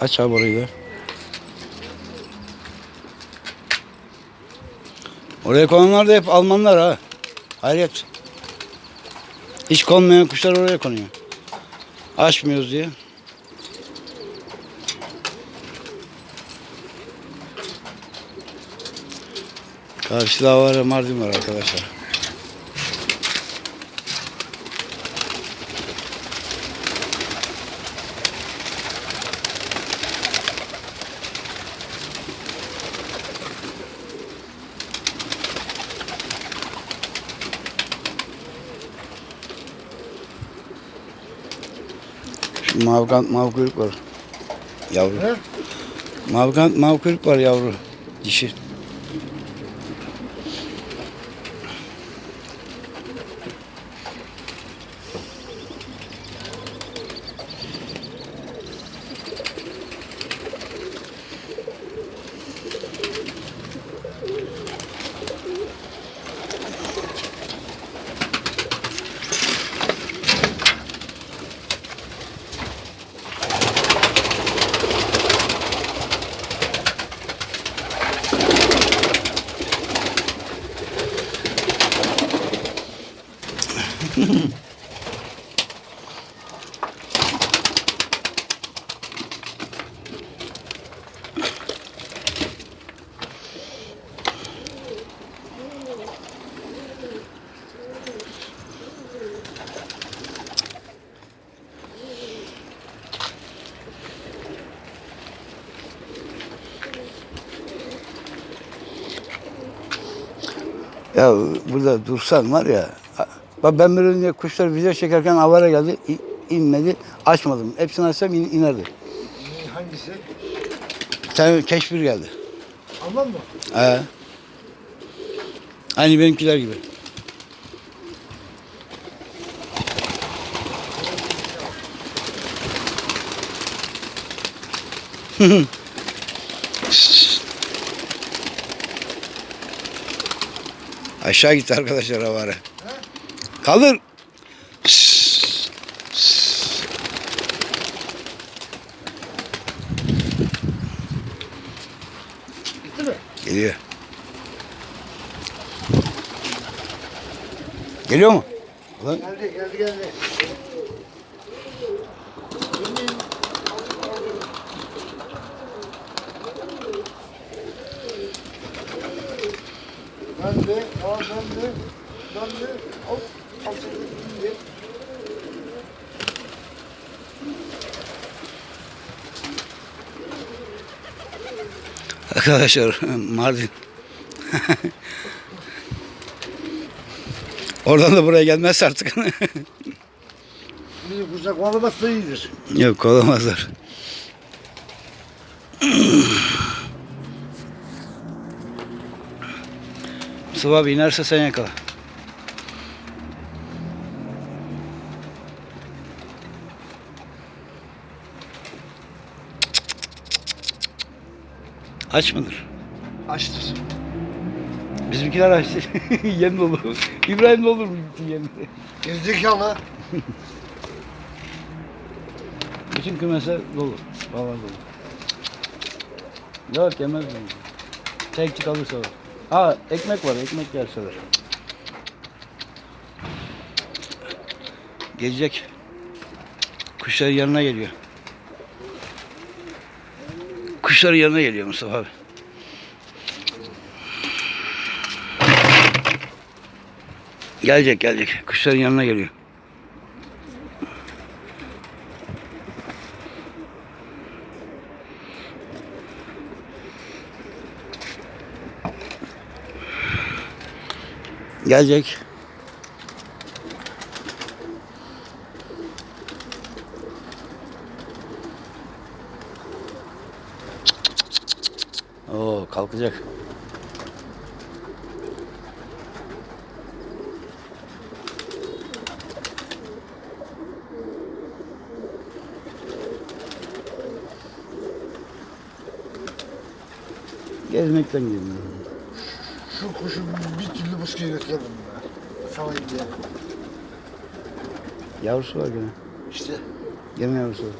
Aç abi orayı da. Oraya konanlar da hep Almanlar ha. Hayret. Hiç konmayan kuşlar oraya konuyor. Açmıyoruz diye. Karşıda var Mardin var arkadaşlar. Mavi kant mavi kuyruk var. Yavru. He? Mavi kant mavi kuyruk var yavru. Dişi. Ya burada dursan var ya. Bak ben bir önce kuşlar video çekerken avara geldi. inmedi. Açmadım. Hepsini açsam in- inerdi. Hangisi? Bir tane keşfir geldi. Alman mı? He. Aynı benimkiler gibi. Aşağı gitti arkadaşlar avara. Kaldır. Gitti mi? Geliyor. Geliyor mu? Geldi geldi geldi. Ben ben de, ben de, hop, alçak indi. Arkadaşlar Mardin. Oradan da buraya gelmez artık. Bizi kucaklamazsa iyidir. Yok olamazlar. Mustafa abi inerse sen yakala. Aç mıdır? Açtır. Bizimkiler açtı. yem dolu. İbrahim de olur mu yem? Gerizekalı. Bütün kümese dolu. Baba dolu. Yok yemez mi? Tek kalırsa var. Ha ekmek var ekmek yerseler. Gelecek. Kuşların yanına geliyor. Kuşların yanına geliyor Mustafa abi. Gelecek gelecek. Kuşların yanına geliyor. Gelecek. Oo kalkacak. Gezmekten geliyor. Şu kuşu bir türlü bıskıya götüremedim ben. Salayım diye. Yavrusu var gene. İşte Gene yavrusu var.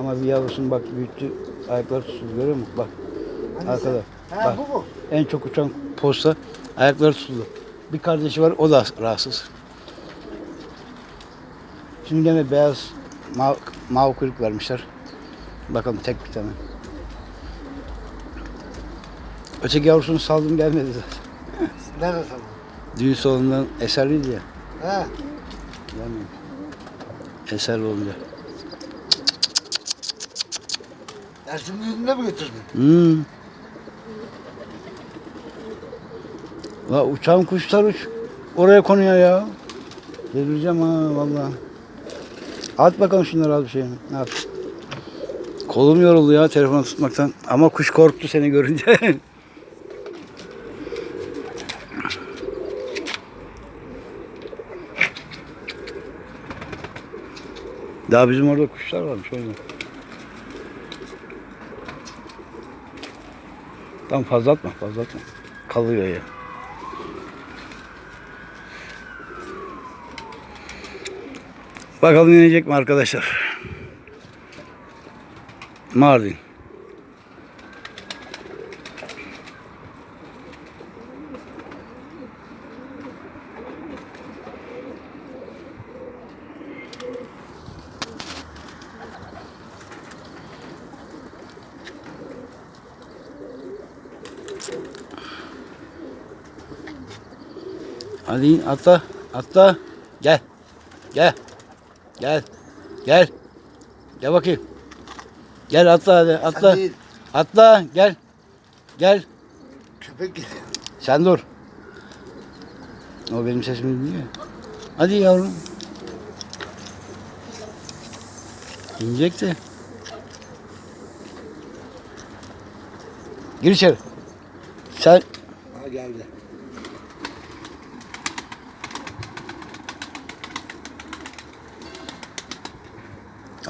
Ama bir yavrusunu bak büyüttü. Ayakları tutuldu görüyor musun? Bak Hangisi? arkada. Ha Bak. bu mu? En çok uçan posta ayakları tutuldu. Bir kardeşi var o da rahatsız. Şimdi gene beyaz mav, mavi kuyruk vermişler. Bakalım tek bir tane. Öteki yavrusunu saldım gelmedi zaten. Nerede sana? Düğün salonundan eserliydi ya. He. Gelmedi. Eser olunca. Dersin düğününe mi götürdün? Hmm. La uçan kuşlar uç. Oraya konuyor ya. Delireceğim ha vallahi. At bakalım şunları al bir şey. Ne yap? Kolum yoruldu ya telefonu tutmaktan. Ama kuş korktu seni görünce. Daha bizim orada kuşlar varmış o. Tam fazla atma, fazla atma. Kalıyor ya. Bakalım inecek mi arkadaşlar? Mardin. İn, atla, atla. Gel. Gel. Gel. Gel. Gel bakayım. Gel atla hadi, atla. Sen değil. Atla, gel. Gel. Köpek geliyor. Sen dur. O benim sesimi dinliyor. Hadi yavrum. İnecek de. Gir içeri. Sen Ha geldi.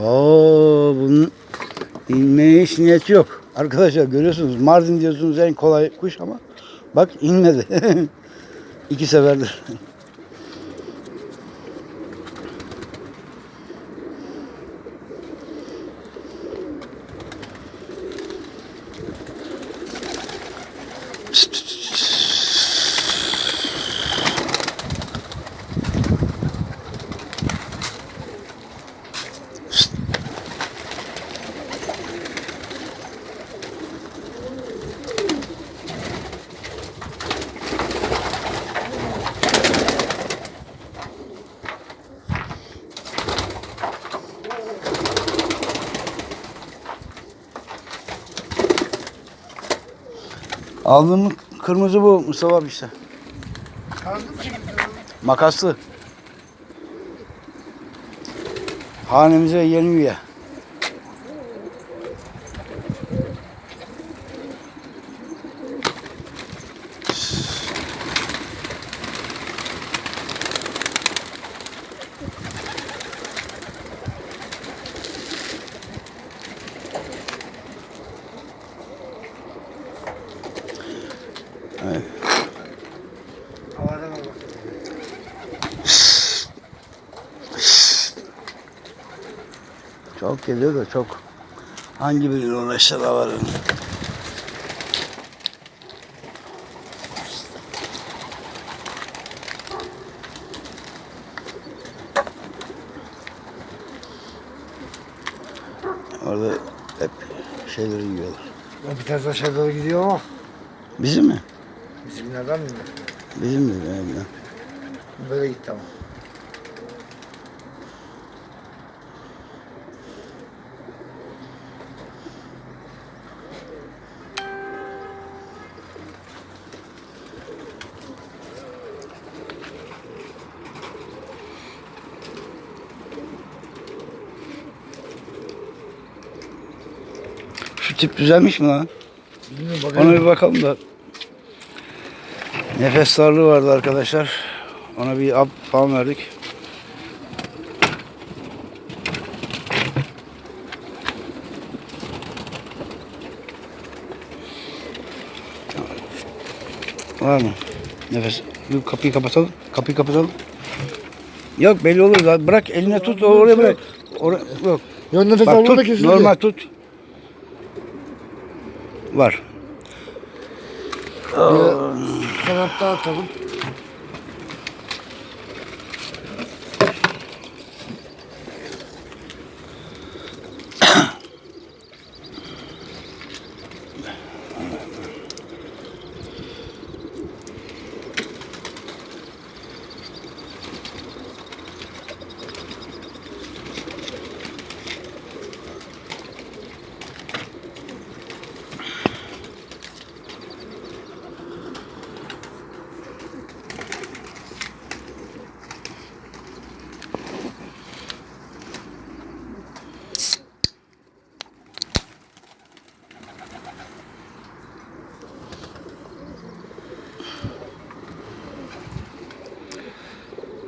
Oo bunun inmeye hiç niyeti yok. Arkadaşlar görüyorsunuz Mardin diyorsunuz en kolay kuş ama bak inmedi. İki seferdir. Aldığım kırmızı bu Mustafa abi işte. Makaslı. Hanemize yeni üye. Çok geliyor da çok. Hangi birine uğraşsa da var. Orada hep şeyleri yiyorlar. O bir tane aşağı doğru gidiyor ama Bizim mi? bizimlerden mi? Bizim mi? Yani. Böyle gitti ama. Şu tip düzelmiş mi lan? Bilmiyorum Ona bir bakalım da. Nefes darlığı vardı arkadaşlar. Ona bir ap falan verdik. Var mı? Nefes. Bir kapıyı kapatalım. Kapıyı kapatalım. Yok belli olur zaten. Bırak eline tut oraya bırak. Oraya, yok. Ya nefes Bak tut. kesildi. Normal tut. Var. Kanatta atalım.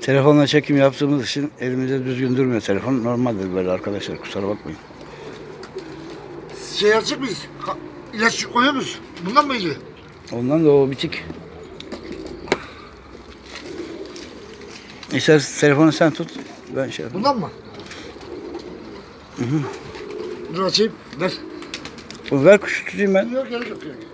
Telefonla çekim yaptığımız için elimizde düzgün durmuyor telefon. Normaldir böyle arkadaşlar kusura bakmayın. Şey açık mıyız? Ha, ilaç koyuyor muyuz? Bundan mı iyi? Ondan da o bitik. İstersen telefonu sen tut. Ben şey yapayım. Bundan mı? Dur açayım. Ver. Ver kuşu tutayım ben. Yok gerek yok. gerek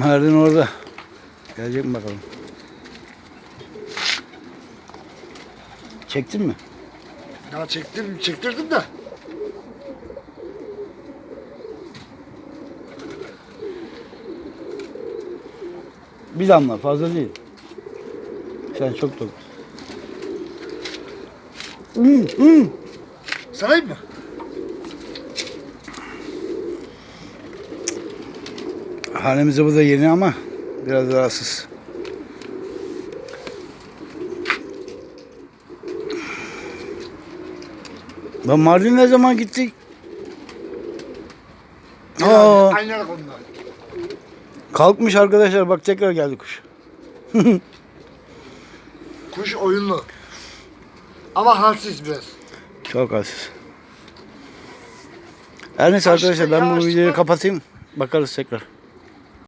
Mardin orada. Gelecek mi bakalım. Çektin mi? Ya çektim, çektirdim de. Bir damla fazla değil. Sen çok dokuz. Hmm, hmm. Sarayım mı? Hanemize bu da yeni ama biraz rahatsız. Lan Mardin ne zaman gittik? Aa, Aynı konuda. kalkmış arkadaşlar bak tekrar geldi kuş. Kuş oyunlu. Ama halsiz biraz. Çok az. Her neyse arkadaşlar ben bu videoyu kapatayım. Bakarız tekrar.